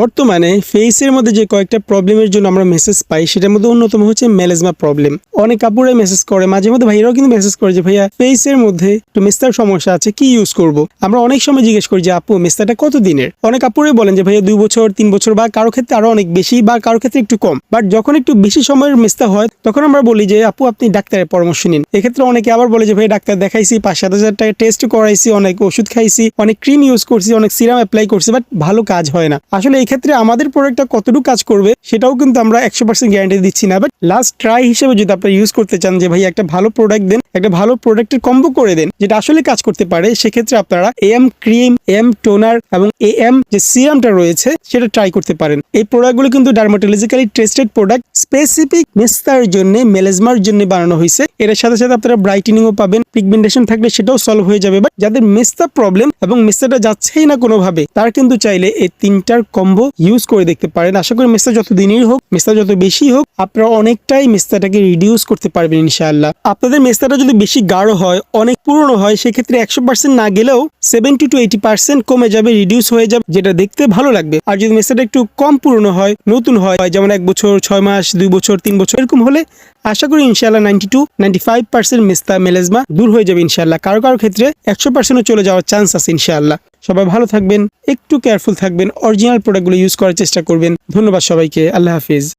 বর্তমানে ফেসের মধ্যে যে কয়েকটা প্রবলেমের জন্য আমরা মেসেজ পাই, সেটার মধ্যে অন্যতম হচ্ছে মেলেজমা প্রবলেম অনেক কাপড়ে মেসেজ করে, মাঝে মধ্যে ভাইরাও কিন্তু মেসেজ করে যে, ভাইয়া ফেসের মধ্যে একটু মেস্তার সমস্যা আছে, কি ইউজ করব? আমরা অনেক সময় জিজ্ঞেস করি যে, আপু, মেস্তাটা কত দিনের অনেক কাপড়ে বলেন যে, ভাইয়া, দুই বছর, তিন বছর বা কারও ক্ষেত্রে আরও অনেক বেশি বা কারও ক্ষেত্রে একটু কম। বাট যখন একটু বেশি সময়ের মেস্তা হয়, তখন আমরা বলি যে, আপু, আপনি ডাক্তারের পরামর্শ নিন। এক্ষেত্রে অনেকে আবার বলে যে ভাই ডাক্তার দেখাইছি, পাঁচ সাত হাজার টাকা টেস্ট করাইছি, অনেক ওষুধ খাইছি, অনেক ক্রিম ইউজ করছি, অনেক সিরাম অ্যাপ্লাই করছি বাট ভালো কাজ হয় না। আসলে এই ক্ষেত্রে আমাদের প্রোডাক্টটা কতটুকু কাজ করবে, সেটাও কিন্তু আমরা একশো পার্সেন্ট গ্যারান্টি দিচ্ছি না। বাট লাস্ট ট্রাই হিসেবে যদি আপনারা ইউজ করতে চান যে ভাই একটা ভালো প্রোডাক্ট দেন, একটা ভালো প্রোডাক্টের কম্বো করে দেন, যেটা আসলে কাজ করতে পারে, সেক্ষেত্রে আপনারা এম ক্রিম এম টোনার এবং এ এম যে সিরামটা রয়েছে, সেটা ট্রাই করতে পারেন। এই প্রোডাক্টগুলো কিন্তু ডার্মাটোলজিক্যালি টেস্টেড প্রোডাক্ট স্পেসিফিক মেস্তার জন্য মেলেজমার জন্য বানানো হয়েছে। এর সাথে সাথে আপনারা ব্রাইটেনিংও পাবেন পিগমেন্টেশন থাকলে সেটাও সলভ হয়ে যাবে। বাট যাদের মেস্তা প্রবলেম এবং মেস্তাটা যাচ্ছেই না কোনোভাবে, তার কিন্তু চাইলে এই তিনটার কম্বো ইউজ করে দেখতে পারেন। আশা করি মেস্তা যত দিনেরই হোক মেস্তা যত বেশি হোক, আপনারা অনেকটাই মেস্তাটাকে রিডিউস করতে পারবেন ইনশাআল্লাহ। আপনাদের মেস্তাটা যদি বেশি গাঢ় হয়, অনেক পুরনো হয়, সেক্ষেত্রে একশো পার্সেন্ট না গেলেও সেভেন্টি টু এইটি পার্সেন্ট কমে যাবে রিডিউস হয়ে যাবে, যেটা দেখতে ভালো লাগবে। আর যদি মেস্তাটা একটু কম পুরনো হয়, নতুন হয় যেমন এক বছর, ছয় মাস, দুই বছর, তিন বছর, এরকম হলে আশা করি ইনশাল্লাহ ninety two ninety five percent মেস্তা মেলেজমা দূর হয়ে যাবে ইনশাল্লাহ কারও কারও ক্ষেত্রে একশো পার্সেন্টও চলে যাওয়ার চান্স আছে ইনশাআল্লাহ। সবাই ভালো থাকবেন, একটু কেয়ারফুল থাকবেন অরিজিনাল প্রোডাক্টগুলো ইউজ করার চেষ্টা করবেন। ধন্যবাদ সবাইকে, আল্লাহ হাফিজ।